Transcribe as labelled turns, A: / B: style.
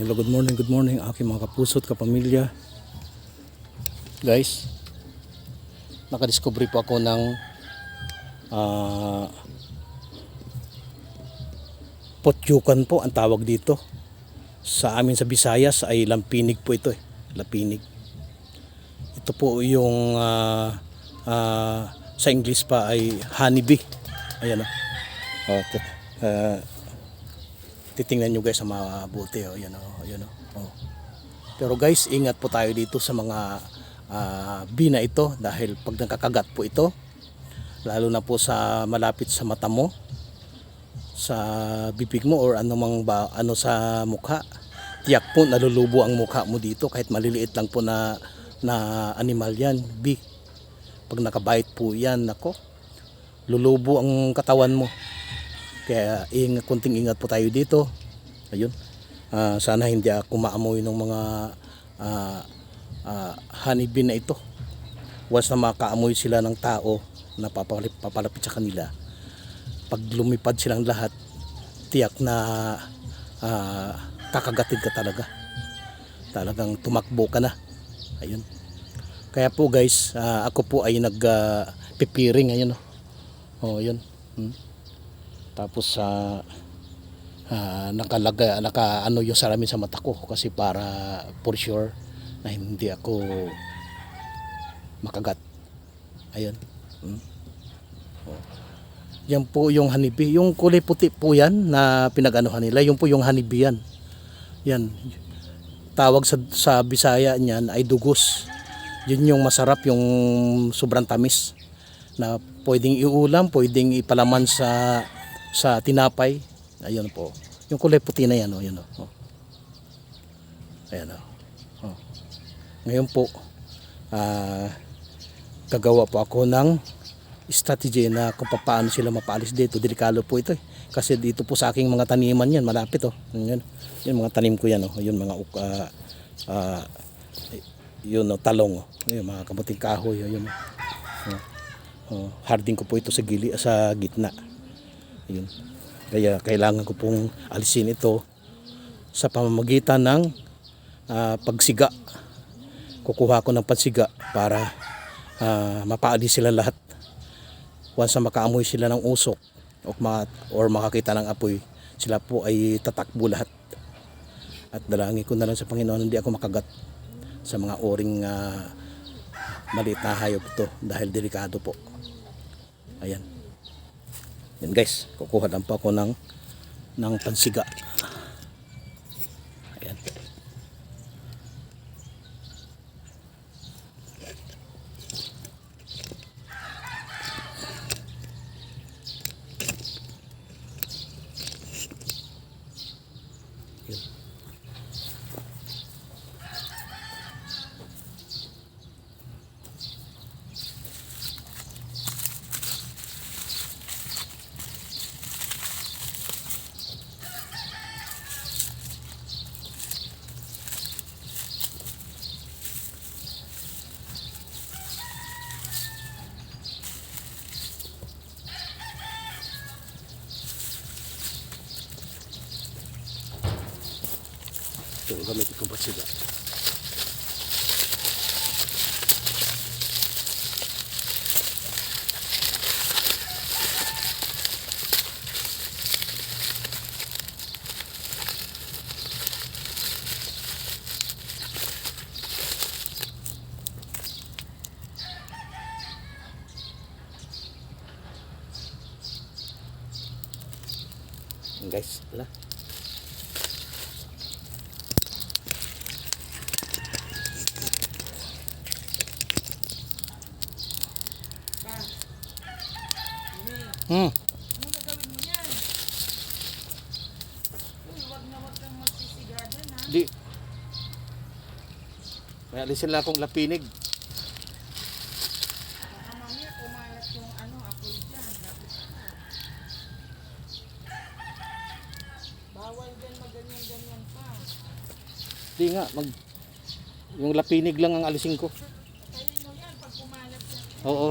A: Hello, good morning, good morning aking mga kapusot, kapamilya. Guys, nakadiscovery po ako ng ah potyukan po ang tawag dito. Sa amin sa Visayas ay lampinig po ito eh. Lampinig. Ito po yung ah, ah, sa English pa ay honeybee. Ayan o. Oh, ah, titingnan nyo guys sa mabuti oh, yan oh, yan oh. oh. Pero guys, ingat po tayo dito sa mga ah, bina ito dahil pag nakakagat po ito, lalo na po sa malapit sa mata mo, sa bibig mo or anumang ba, ano sa mukha, tiyak po nalulubo ang mukha mo dito kahit maliliit lang po na na animal yan, bee. Pag nakabite po yan, nako, lulubo ang katawan mo. Kaya ing, kunting ingat po tayo dito. Ayun. Ah, sana hindi ako maamoy ng mga ah, ah, honeybee na ito. Once na makaamoy sila ng tao na papalapit, papalapit sa kanila, pag lumipad silang lahat, tiyak na ah, kakagatin ka talaga. Talagang tumakbo ka na. Ayun. Kaya po guys, ah, ako po ay nag ah, pipiring ayun oh. Oh, yun. Hmm. Tapos sa nakalaga naka ano yung salamin sa mata ko kasi para for sure na hindi ako makagat. Ayun. Hmm. Oh. Yan po yung honeybee. Yung kulay puti po yan na pinag-anuhan nila. Yung po yung honeybee yan. Yan. Tawag sa, sa Bisaya niyan ay dugos. Yun yung masarap, yung sobrang tamis na pwedeng iulam, pwedeng ipalaman sa sa tinapay. Ayun po. Yung kulay puti na yan, oh, yun, oh. Ayan, oh. oh. Ngayon po, ah, gagawa po ako ng strategy na kung paano sila mapaalis dito. Delikado po ito eh. Kasi dito po sa aking mga taniman yan, malapit oh. Yun, yun mga tanim ko yan oh. Yun mga uh, uh, yun oh, talong oh. Yun, mga kamuting kahoy oh, yun. Oh. Oh, harding ko po ito sa gili sa gitna. Yun. Kaya kailangan ko pong alisin ito sa pamamagitan ng ah, pagsiga. Kukuha ko ng pansiga para ah, mapaalis sila lahat. Once na makaamoy sila ng usok o, or makakita ng apoy, sila po ay tatakbo lahat. At dalangin ko na lang sa Panginoon hindi ako makagat sa mga oring ah, maliit na hayop ito dahil delikado po. Ayan. Yan guys, kukuha lang pa ako ng ng pansiga. Ayan. Yun. Ito, gamitin kong pansiga. Yan, guys, wala. Hmm.
B: Ano gagawin mo yan? Uy, wag na wag kang magsisigada na.
A: Di. May alisin lang akong lapinig.
B: Baka mamaya kumalat yung ano, apoy dyan. Dapat. Bawal din maganyan-ganyan pa.
A: Di nga, mag... Yung lapinig lang ang alisin ko.
B: Patayin mo yan pag kumalat yan.
A: Oo.